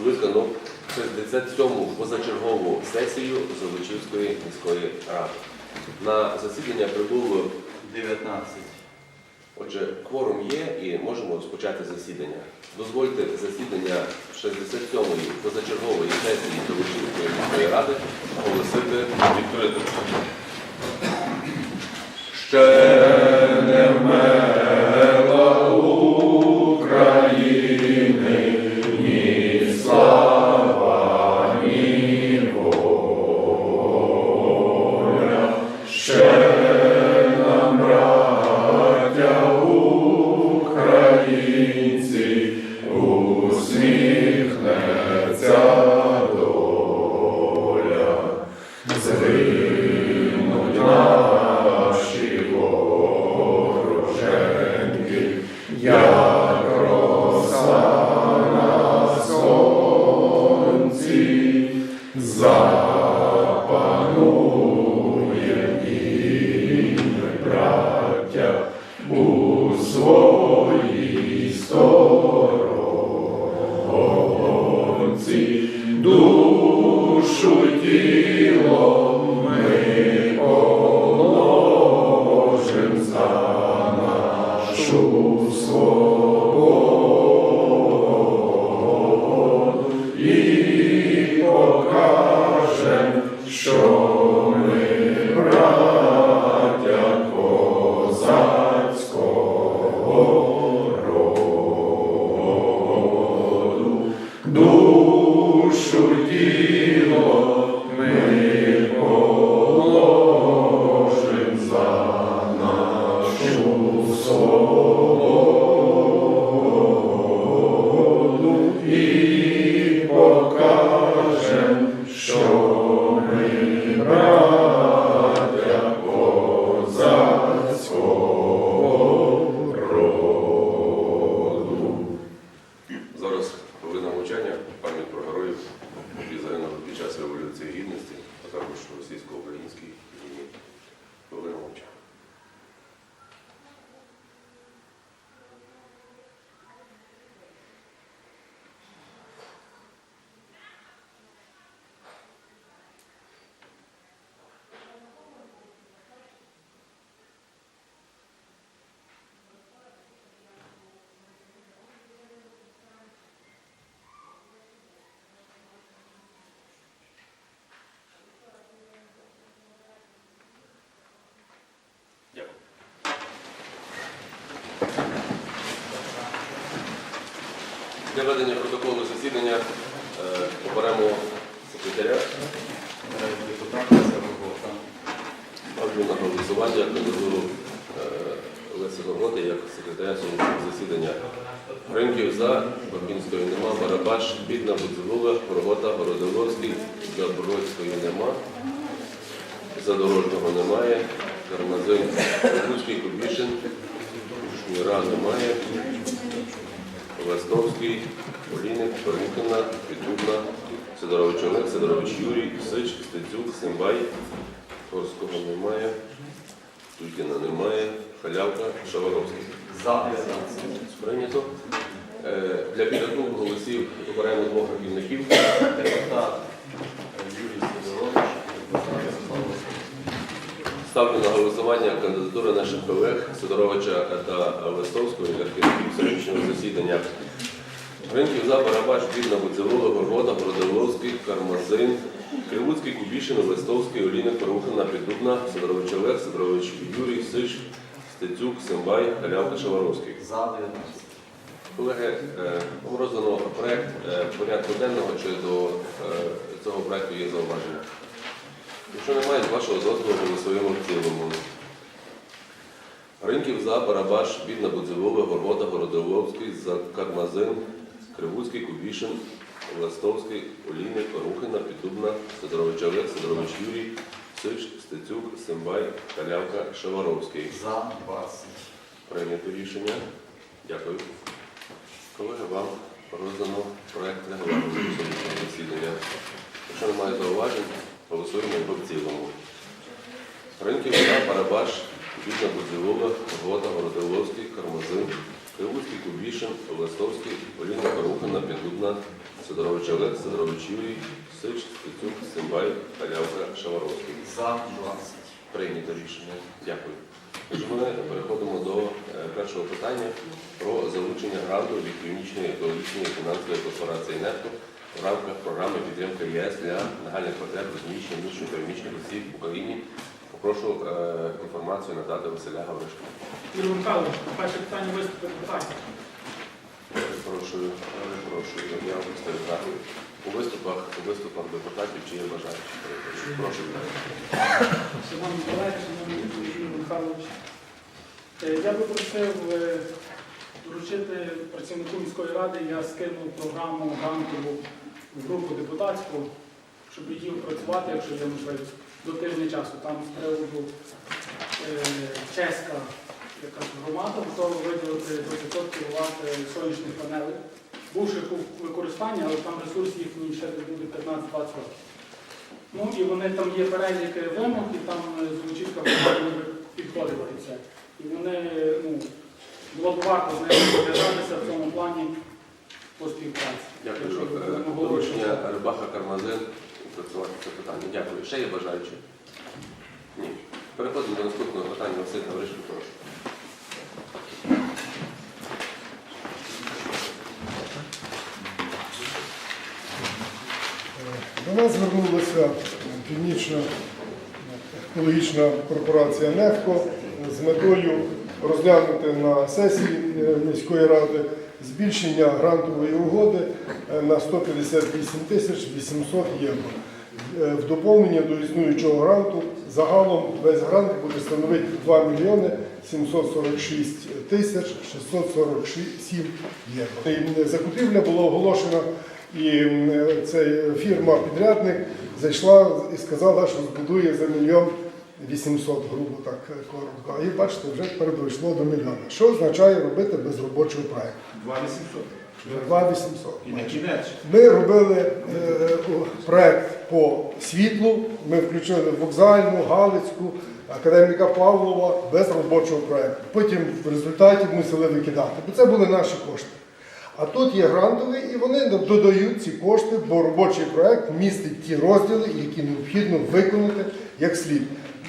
скликану 67-му позачергову сесію Золочівської міської ради. На засідання прибуло 19. Отже, кворум є і можемо розпочати засідання. Дозвольте засідання 67-ї позачергової сесії Золочівської міської ради оголосити відкритим. Ще також російсько-українській Для ведення протоколу засідання е, оберемо секретаря. Ставлю на голосування кандидатуру е, Олеся Горготи як секретаря цього засідання. Ринків за, Бабінської нема, Барабаш, Бідна, Будзивула, Горгота, Городоловський, Забродської нема, Задорожного немає, Кармазин, Кубішин, Шміра немає, Ластовський, Олійник, Пермикина, Піддубна, Сидорович Олег, Сидорович Юрій, Сич, Стецюк, Симбай, Горського немає, Тулькіна немає, Халявка, Шаваровський. За Прийнято. Е, Для підрахунку голосів обираємо двох рахівників. Депутат Юрій Сидорович. Ставлю на голосування кандидатури наших колег Сидоровича та Листовського керівників сьогоднішнього засідання. Ринків за Барабаш, Бідна, Будзевола, Горгота, Городоловський, Кармазин, Кривуцький, Кубішин, Листовський, Олійник, Перухина, Піддубна, Сидорович Олег, Сидорович Юрій, Сич, Стецюк, Симбай, Халявка, Шаваровський. За 19. Колеги, е, вам роздано проект е, порядку денного чи до е, цього проекту є зауваження. Якщо немає, з вашого дозволу голосуємо в цілому. Ринків за Барабаш, Бідна, Будзивова, Горгота, Городоловський, за Кармазин, Кривуцький, Кубішин, Властовський, Олійник, Рухина, Піддубна, Сидорович Олег, Сидорович Юрій, Сич, Стецюк, Симбай, Халявка, Шаваровський. За 20. Прийнято рішення. Дякую. Колеги, вам роздано проект регламенту засідання. Якщо немає зауважень, голосуємо в цілому. Ринків вода, Барабаш, Бідна Будзілова, Вода, Городиловський, Кармазин, Кривуцький, Кубішин, Листовський, Поліна Порухина, Піддубна, Сидорович Олег, Сидорович Юрій, Сич, Стецюк, Симбай, Халявка, Шаваровський. За 20. Прийнято рішення. Дякую. Отже, Ми переходимо до е, першого питання про залучення гранту від Північної екологічної фінансової корпорації НЕФТО в рамках програми підтримки ЄС для нагальних потреб розміщення внутрішньо-переміщених осіб в Україні. Попрошу е, інформацію надати Василя Гавришка. Юрій Михайлович, перше питання виступити питання. Прошу, прошу, я представляю. У виступах, у виступах депутатів чи є бажаючі? Прошу. Шановні колеги, шановний Юрій Михайлович. Е, Я би просив е, вручити працівнику міської ради, я скинув програму грантову групу депутатську, щоб її опрацювати, якщо є можливість, до тижня часу. Там з приводу е, чеська якась громада готова виділити до 500 кВт сонячних панелей, бувших у використанні, але там ресурс їхній ще буде 15-20 років. Ну і вони там є перелік вимог, і там е, звучить вони підходили і все. І вони, ну, було б варто з ними зв'язатися в цьому плані по співпраці. Дякую. Доручення Рибаха Кармазин працювати це питання. Дякую. Ще є бажаючі? Ні. Переходимо до наступного питання. Василь Гавришко, прошу. До нас звернулася північна екологічна корпорація «Нефко» з метою розглянути на сесії е, міської ради збільшення грантової угоди е, на 158 тисяч 800 євро. Е, В доповнення до існуючого гранту загалом весь грант буде становити 2 мільйони 746 тисяч 647 євро. Закупівля була оголошена і ця фірма-підрядник зайшла і сказала, що збудує за мільйон 800, грубо так коротко. І бачите, вже перейшло до мільйона. Що означає робити без робочого проєкту? 2800. 2800. І на кінець. Ми робили е, о, проект по світлу, ми включили вокзальну, Галицьку, академіка Павлова без робочого проекту. Потім в результаті мусили викидати, бо це були наші кошти. А тут є грантовий, і вони додають ці кошти, бо робочий проект містить ті розділи, які необхідно виконати як слід.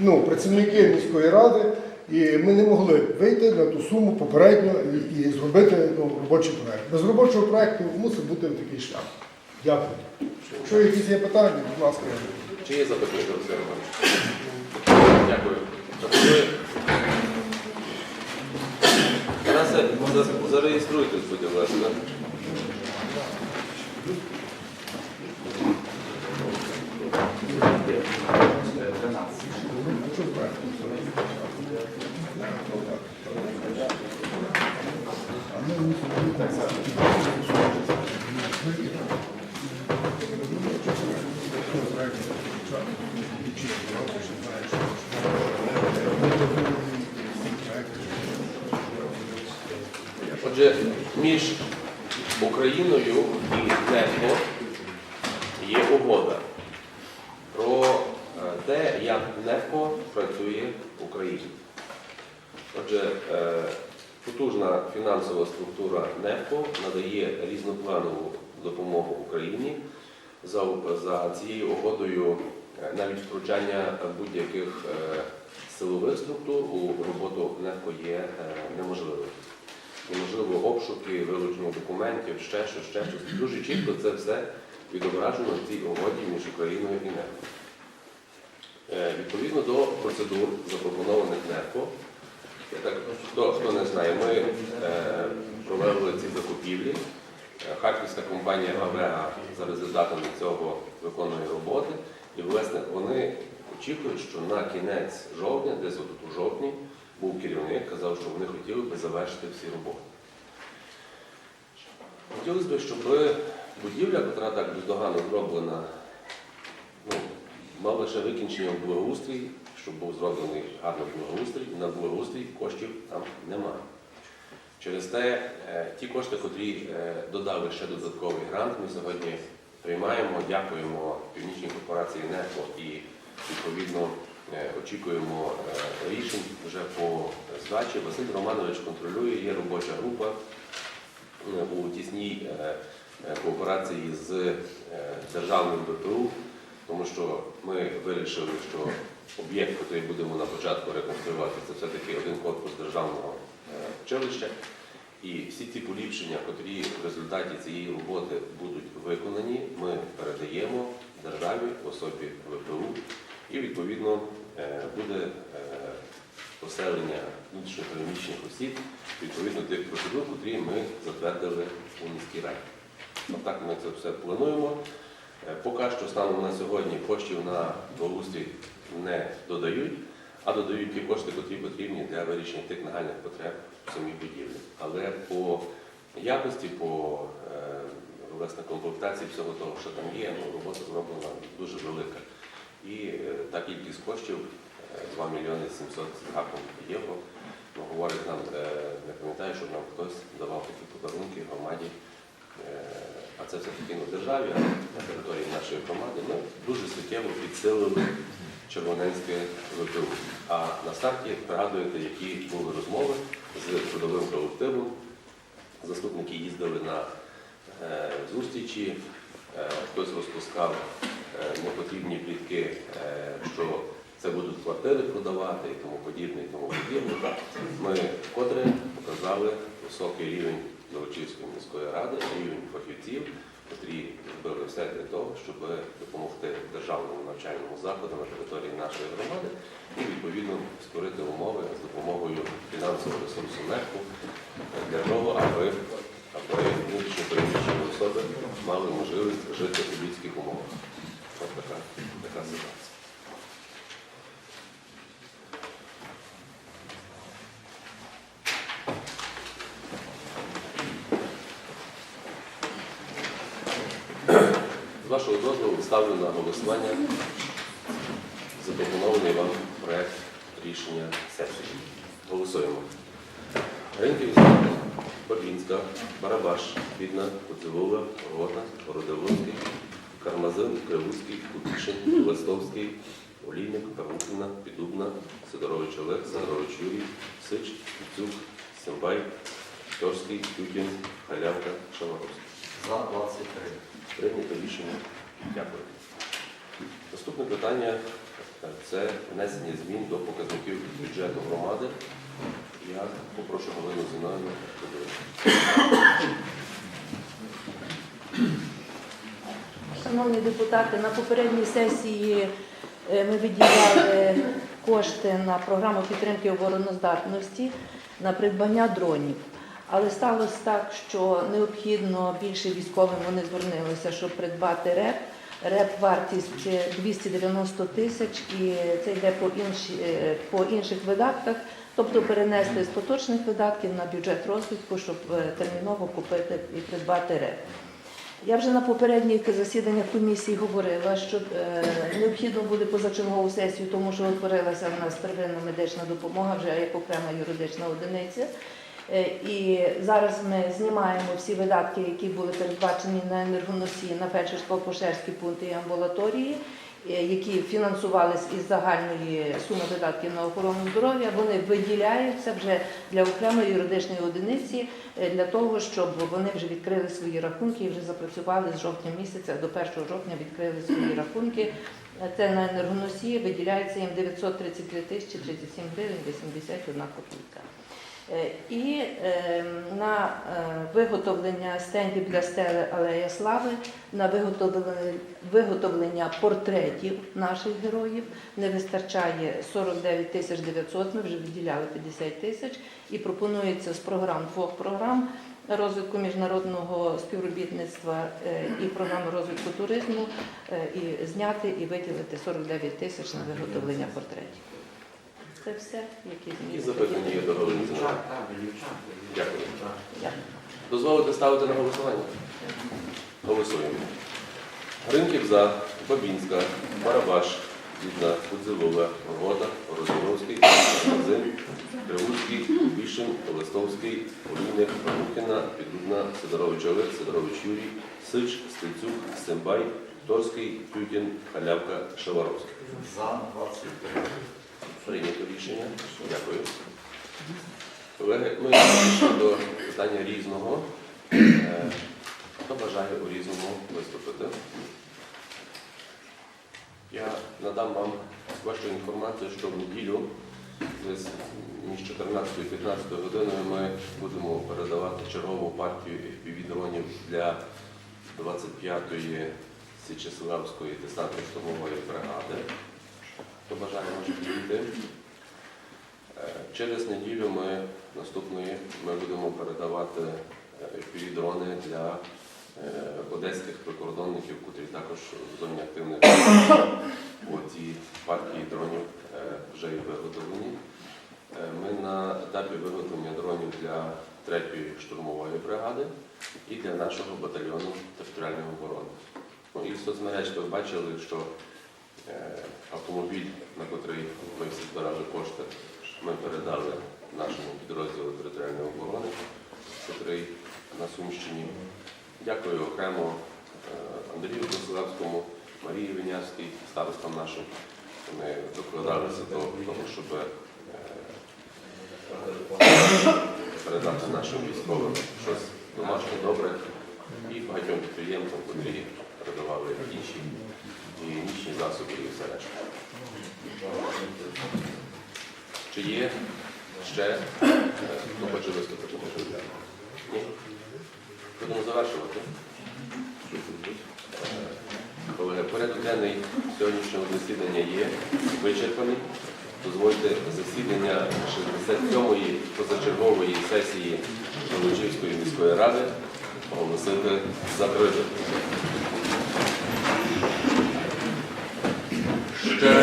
Ну, працівники міської ради, і ми не могли вийти на ту суму попередньо і, зробити ну, робочий проект. Без робочого проекту мусить бути такий шлях. Дякую. Якщо якісь є питання, будь ласка. Чи є запитання до Василя Романовича? Дякую. Зареєструйтесь, будь ласка. Отже, фінансова структура НЕФО надає різнопланову допомогу Україні. За, за цією угодою е, навіть втручання будь-яких е, силових структур у роботу НЕФО є неможливим неможливо обшуки, вилучення документів, ще щось, ще щось. Дуже чітко це все відображено в цій угоді між Україною і НЕРКО. Е, Відповідно до процедур, запропонованих НЕРКО, я так, хто, хто не знає, ми е, провели ці закупівлі. Е, Харківська компанія АВЕА за результатами цього виконує роботи. І, власне, вони очікують, що на кінець жовтня, десь от у жовтні, був керівник, казав, що вони хотіли би завершити всі роботи. Хотілося б, щоб будівля, яка так бездоганно зроблена, ну, мав лише викінчення в благоустрій, щоб був зроблений гарний благоустрій, на благоустрій коштів там немає. Через те е, ті кошти, котрі е, додали ще додатковий грант, ми сьогодні приймаємо, дякуємо Північній корпорації НЕФО і відповідно е, очікуємо рішень вже по здачі. Василь Романович контролює, є робоча група у тісній кооперації з державним ВПУ, тому що ми вирішили, що об'єкт, який будемо на початку реконструювати, це все-таки один корпус державного е, училища. І всі ці поліпшення, котрі в результаті цієї роботи будуть виконані, ми передаємо державі в особі ВПУ, і відповідно е, буде е, поселення внутрішньопереміщених осіб відповідно тих процедур, котрі ми затвердили у міській раді. Отак ми це все плануємо. Поки що станом на сьогодні коштів на благоустрій не додають, а додають ті кошти, які потрібні для вирішення тих нагальних потреб в самій будівлі. Але по якості, по е, власне комплектації всього того, що там є, ну, робота зроблена дуже велика. І е, та кількість коштів е, 2 мільйони 700 з гаком євро. Ну, говорить нам, е, не пам'ятаю, щоб нам хтось давав такі подарунки громаді. Е, А це все-таки на державі, на території нашої громади ми дуже суттєво підсилили Червоненське ВПУ. А на старті пригадуєте, які були розмови з трудовим колективом. Заступники їздили на е, зустрічі, е, хтось розпускав е, непотрібні плітки, е, що це будуть квартири продавати і тому подібне, і тому подібне. Ми вкотре показали високий рівень Новочівської міської ради, рівень фахівців, котрі зробили все для того, щоб допомогти державному навчальному закладу на території нашої громади і відповідно створити умови з допомогою фінансового ресурсу НЕКу для того, аби, аби внутрішньо переміщені особи мали можливість жити у людських умовах. Ось така, така ситуація. З вашого дозволу ставлю на голосування запропонований вам проект рішення сесії. Голосуємо. Гринків, Бабінська, Барабаш, Бідна, Коцевола, Рота, Родовольський, Кармазин, Кривуцький, Кубішин, Листовський, Олійник, Кармухіна, Підубна, Сидорович Олег, Сидорович Юрій, Сич, Кіцюк, Симбай, Торський, Тютін, Халявка, Шаваровський. За 23. Прийнято рішення. Дякую. Наступне питання це внесення змін до показників бюджету громади. Я попрошу Галину Зіновну. Шановні депутати, на попередній сесії е, ми виділяли кошти на програму підтримки обороноздатності на придбання дронів. Але сталося так, що необхідно більше військовим вони звернулися, щоб придбати РЕП. РЕП вартість 290 тисяч і це йде по, інші, е, по інших видатках, тобто перенести з поточних видатків на бюджет розвитку, щоб е, терміново купити і придбати РЕП. Я вже на попередніх засіданнях комісії говорила, що е, необхідно буде позачергову сесію, тому що утворилася в нас первинна медична допомога вже як окрема юридична одиниця. Е, І зараз ми знімаємо всі видатки, які були передбачені на енергоносії, на фельдшерсько-акушерські пункти і амбулаторії, е, які фінансувалися із загальної суми видатків на охорону здоров'я. Вони виділяються вже для окремої юридичної одиниці е, для того, щоб вони вже відкрили свої рахунки і вже запрацювали з жовтня місяця до 1 жовтня відкрили свої рахунки. Це на енергоносії виділяється їм 933 тисячі 37 гривень 81 копійка. Е, І е, на е, виготовлення стендів для стели Алея Слави, на виготовлення, портретів наших героїв не вистачає 49 тисяч 900, ми вже виділяли 50 тисяч, і пропонується з програм двох програм розвитку міжнародного співробітництва е, і програми розвитку туризму і зняти і виділити 49 тисяч на виготовлення портретів. Це все, які Які запитання є до дівчат. Дякую. Дозволите ставити на голосування? Голосуємо. Гринків за, Бабінська, Барабаш, Дідна, Кудзилова, Рота, Розумовський, Магазин, Кривуцький, Бішин, Листовський, Олійник, Панухіна, Підрудна, Сидорович Олег, Сидорович Юрій, Сич, Стецюк, Сембай, Торський, Тютін, Халявка, Шеваровський. За 23. Прийнято рішення. Дякую. Колеги, ми перейшли до питання різного. Е, Хто бажає у різному виступити? Я надам вам вашу інформацію, що в неділю між 14 і 15 годиною ми будемо передавати чергову партію FPV-дронів для 25-ї Січеславської десантно-штурмової бригади. Хто бажає може підійти? Е, Через неділю ми наступної ми будемо передавати е, дрони для е, одеських прикордонників, котрі також в зоні активних ці партії дронів вже і виготовлені. Ми на етапі виготовлення дронів для 3-ї штурмової бригади і для нашого батальйону територіальної оборони. Ну, і в соцмереж ви бачили, що автомобіль, на котрий ми всі збирали кошти, ми передали нашому підрозділу територіальної оборони, котрий на Сумщині. Дякую окремо е, Андрію Василевському, Марії Винявській, старостам нашим. Вони докладалися до того, щоб е, передати нашим військовим щось домашнє добре і багатьом підприємцям, котрі передавали інші засоби і все решта. Чи є ще е, хто хоче виступити? Ні? Будемо завершувати. Е, Колеги, порядок денний сьогоднішнього засідання є вичерпаний. Дозвольте засідання 67-ї позачергової сесії Волочівської міської ради оголосити закритим. Душу